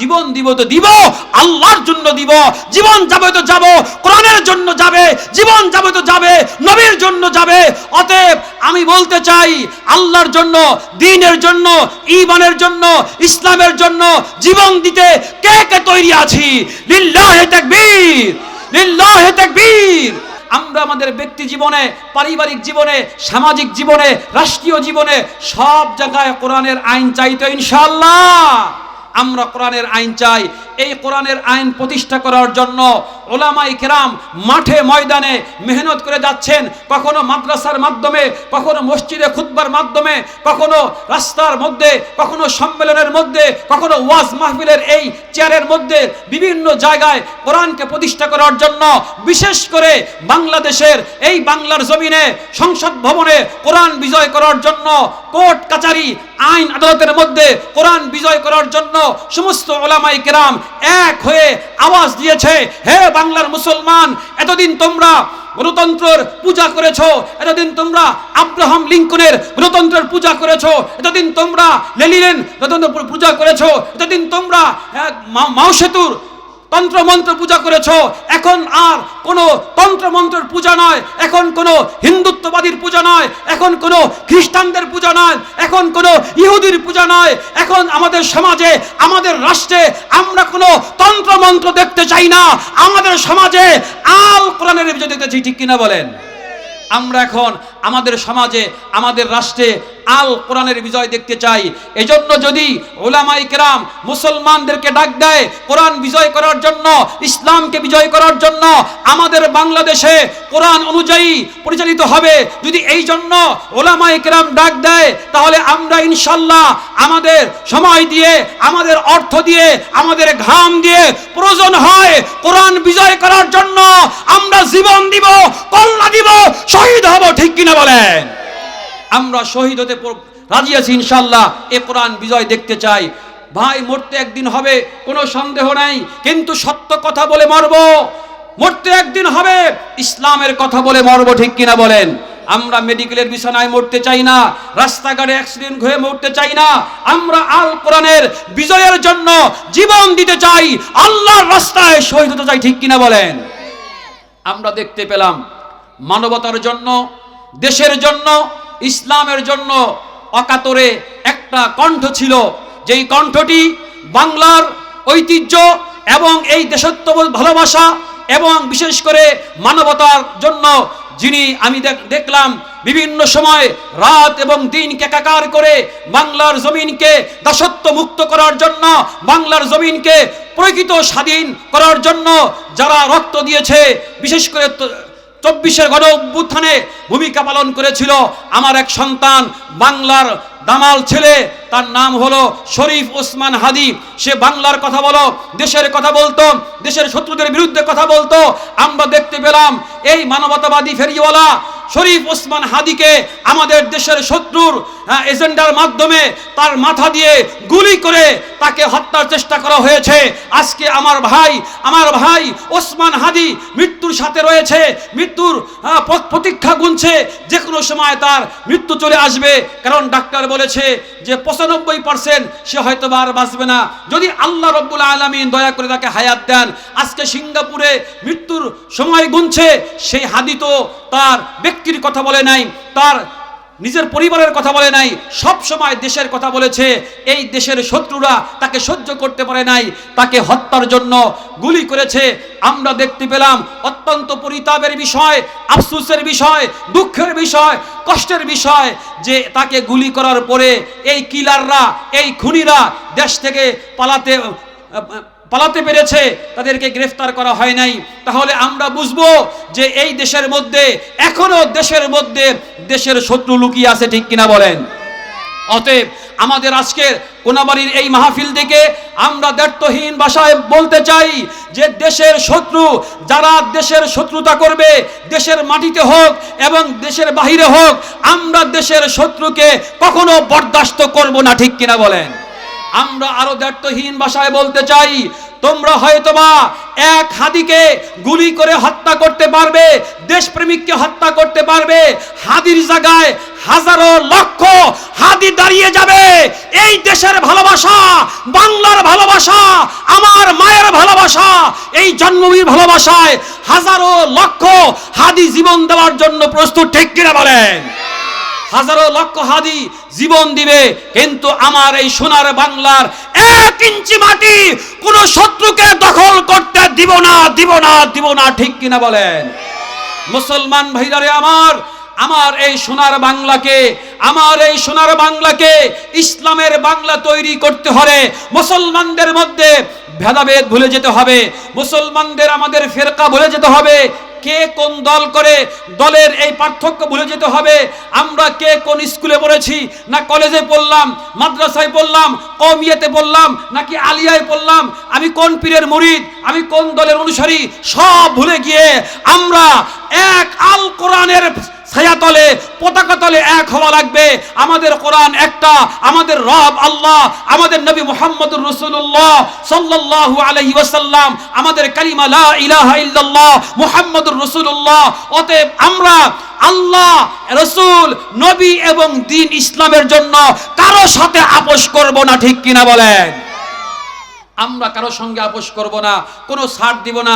জীবন দিব তো দিব, আল্লাহর জন্য দিব, জীবন যাবে তো যাব, কোরআনের জন্য যাবে, জীবন যাবে তো যাবে, নবীর জন্য যাবে। অতএব আমি বলতে চাই, আল্লাহর জন্য, দিনের জন্য, ঈমানের জন্য, ইসলামের জন্য জীবন দিতে কে কে তৈরি আছি? লিল্লাহে তাকবীর লিল্লাহে তাকবীর। আমরা আমাদের ব্যক্তি জীবনে, পারিবারিক জীবনে, সামাজিক জীবনে, রাষ্ট্রীয় জীবনে সব জায়গায় কোরআনের আইন চাইতো ইনশাআল্লাহ। আমরা কোরআনের আইন চাই। এই কোরআনের আইন প্রতিষ্ঠা করার জন্য ওলামাই কেরাম মাঠে ময়দানে মেহনত করে যাচ্ছেন, কখনো মাদ্রাসার মাধ্যমে, কখনো মসজিদে খুতবার মাধ্যমে, কখনো রাস্তার মধ্যে, কখনো সম্মেলনের মধ্যে, কখনো ওয়াজ মাহফিলের এই চেয়ারের মধ্যে বিভিন্ন জায়গায় কোরআনকে প্রতিষ্ঠা করার জন্য, বিশেষ করে বাংলাদেশের এই বাংলার জমিনে সংসদ ভবনে কোরআন বিজয় করার জন্য, কোর্ট কাচারি আইন আদালতের মধ্যে কোরআন বিজয় করার জন্য সমস্ত ওলামাই কেরাম এক হয়ে আওয়াজ দিয়েছে, হে বাংলার মুসলমান এতদিন তোমরা গণতন্ত্রের পূজা করেছ এতদিন তোমরা আব্রাহাম লিঙ্কনের গণতন্ত্রের পূজা করেছ এতদিন তোমরা লেনিনের গণতন্ত্র পূজা করেছ এতদিন তোমরা আহ, মাও সেতুর তন্ত্রমন্ত্র পূজা করেছ, এখন আর কোনো তন্ত্রমন্ত্রের পূজা নয় এখন কোনো হিন্দুত্ববাদীর পূজা নয় এখন কোনো খ্রিস্টানদের পূজা নয় এখন কোনো ইহুদির পূজা নয় এখন আমাদের সমাজে, আমাদের রাষ্ট্রে আমরা কোনো তন্ত্রমন্ত্র দেখতে চাই না, আমাদের সমাজে আল কোরআনের দেখতে চাই ঠিক কিনা বলেন? আমরা এখন আমাদের সমাজে, আমাদের রাষ্ট্রে আল কোরআনের বিজয় দেখতে চাই। এজন্য যদি ওলামাই কেরাম মুসলমানদেরকে ডাক দেয় কোরআন বিজয় করার জন্য, ইসলামকে বিজয় করার জন্য, আমাদের বাংলাদেশে কোরআন অনুযায়ী পরিচালিত হবে। যদি এই জন্য ওলামাই কেরাম ডাক দেয়, তাহলে আমরা ইনশাল্লাহ আমাদের সময় দিয়ে, আমাদের অর্থ দিয়ে, আমাদের ঘাম দিয়ে প্রয়োজন হয় কোরআন বিজয় করার জন্য। আমরা জীবন দিব কল্লা দিব, শহীদ হব, ঠিক কিনা? বলেন? আমরা শহীদ হতে রাজি আছি ইনশাল্লাহ এ কোরআন বিজয় দেখতে চাই। ভাই, মরতে একদিন হবে, কোনো সন্দেহ নাই, কিন্তু সত্য কথা বলে মরব। মরতে একদিন হবে, ইসলামের কথা বলে মরব, ঠিক কিনা বলেন? আমরা মেডিকেলের বিছানায় মরতে চাই না, রাস্তাঘাটে অ্যাক্সিডেন্ট হয়ে মরতে চাই না, আমরা আল কোরআনের বিজয়ের জন্য জীবন দিতে চাই, আল্লাহর রাস্তায় শহীদ হতে চাই, ঠিক কিনা বলেন? আমরা দেখতে পেলাম মানবতার জন্য দেশের জন্য, ইসলামের জন্য অকাতরে একটা কণ্ঠ ছিল। যেই কণ্ঠটি বাংলার ঐতিহ্য এবং এই দেশত্ববোধ ভালোবাসা এবং বিশেষ করে মানবতার জন্য, যিনি আমি দেখলাম বিভিন্ন সময় রাত এবং দিনকে একাকার করে বাংলার জমিনকে দাসত্ব মুক্ত করার জন্য, বাংলার জমিনকে প্রকৃত স্বাধীন করার জন্য যারা রক্ত দিয়েছে, বিশেষ করে চব্বিশের গণ অভ্যুত্থানে ভূমিকা পালন করেছিল আমার এক সন্তান, বাংলার দামাল ছেলে। তার নাম হলো শরীফ ওসমান হাদি। সে বাংলার কথা বলো, দেশের কথা বলতো, দেশের শত্রুদের বিরুদ্ধে কথা বলতো। আমরা দেখতে পেলাম এই মানবতাবাদী ফেরিওয়ালা শরীফ ওসমান হাদিকে আমাদের দেশের শত্রুর এজেন্ডার মাধ্যমে তার মাথা দিয়ে গুলি করে তাকে হত্যার চেষ্টা করা হয়েছে। আজকে আমার ভাই আমার ভাই ওসমান হাদি মৃত্যুর সাথে রয়েছে, মৃত্যুর প্রতীক্ষা গুনছে। যে কোনো সময় তার মৃত্যু চলে আসবে। কারণ ডাক্তার বলেছে যে পঁচানব্বই পার্সেন্ট সে হয়তো আর বাঁচবে না। যদি আল্লাহ রব্বুল আলমিন দয়া করে তাকে হায়াত দেন, আজকে সিঙ্গাপুরে মৃত্যুর সময় গুনছে। সেই হাদি তো তার ব্যক্তির কথা বলে নাই, তার নিজের পরিবারের কথা বলে নাই, সব সময় দেশের কথা বলেছে, এই দেশের শত্রুরা তাকে সহ্য করতে পারে নাই, তাকে হত্যার জন্য গুলি করেছে। আমরা দেখতে পেলাম অত্যন্ত পরিতাপের বিষয়, আফসোসের বিষয়, দুঃখের বিষয়, কষ্টের বিষয় যে তাকে গুলি করার পরে এই কিলাররা, এই খুনিরা দেশ থেকে পালাতে পালাতে পেরেছে, তাদেরকে গ্রেফতার করা হয় নাই। তাহলে আমরা বুঝব যে এই দেশের মধ্যে, এখনও দেশের মধ্যে দেশের শত্রু লুকিয়ে আছে, ঠিক কিনা বলেন? অতএব আমাদের আজকের কোনাবাড়ির এই মাহফিল থেকে আমরা দ্ব্যর্থহীন ভাষায় বলতে চাই যে দেশের শত্রু, যারা দেশের শত্রুতা করবে, দেশের মাটিতে হোক এবং দেশের বাহিরে হোক, আমরা দেশের শত্রুকে কখনো বরদাস্ত করব না, ঠিক কিনা বলেন? আমরা আরও দ্ব্যর্থহীন ভাষায় বলতে চাই, তোমরা হয়তোবা এক হাদিকে গুলি করে হত্যা করতে পারবে, দেশপ্রেমিককে হত্যা করতে পারবে, হাদির জায়গায় হাজারো লক্ষ হাদি দাঁড়িয়ে যাবে। এই দেশের ভালোবাসা, বাংলার ভালোবাসা, আমার মায়ের ভালোবাসা, এই জন্মভূমির ভালোবাসায় হাজারো লক্ষ হাদি জীবন দেওয়ার জন্য প্রস্তুত, ঠিক কিনা বলেন? হাজারো লক্ষ হাদি জীবন দিবে, কিন্তু আমার এই সোনার বাংলার এক ইঞ্চি মাটি কোন শত্রুকে দখল করতে দিব না দিব না দিব না, ঠিক কিনা বলেন? মুসলমান ভাইরারে আমার আমার এই সোনার বাংলাকে, আমার এই সোনার বাংলাকে ইসলামের বাংলা তৈরি করতে হলে মুসলমানদের মধ্যে ভেদাভেদ ভুলে যেতে হবে, মুসলমানদের আমাদের ফেরকা ভুলে যেতে হবে কে কোন দল করে দলের এই পার্থক্য ভুলে যেতে হবে? আমরা কে কোন স্কুলে পড়েছি? না কলেজে পড়লাম, মাদ্রাসায় পড়লাম কমিয়াতে পড়লাম, নাকি আলিয়ায় পড়লাম? আমি কোন পীরের মরিদ? আমি কোন দলের অনুসারী? সব ভুলে গিয়ে আমরা এক আল কোরআনের ছায়াতলে পতাকা তলে এক হওয়া লাগবে। আমাদের কোরআন একটা, আমাদের রব আল্লাহ, আমাদের নবী মুহাম্মদুর রাসূলুল্লাহ সাল্লাল্লাহু আলাইহি ওয়াসাল্লাম, আমাদের কালিমা লা ইলাহা ইল্লাল্লাহ রাসূলুল্লাহ। অতএব আমরা আল্লাহ, রসুল, নবী এবং দিন ইসলামের জন্য কারও সাথে আপোষ করব না, ঠিক কিনা বলেন? আমরা কারও সঙ্গে আপোষ করব না, কোনো ছাড় দিব না।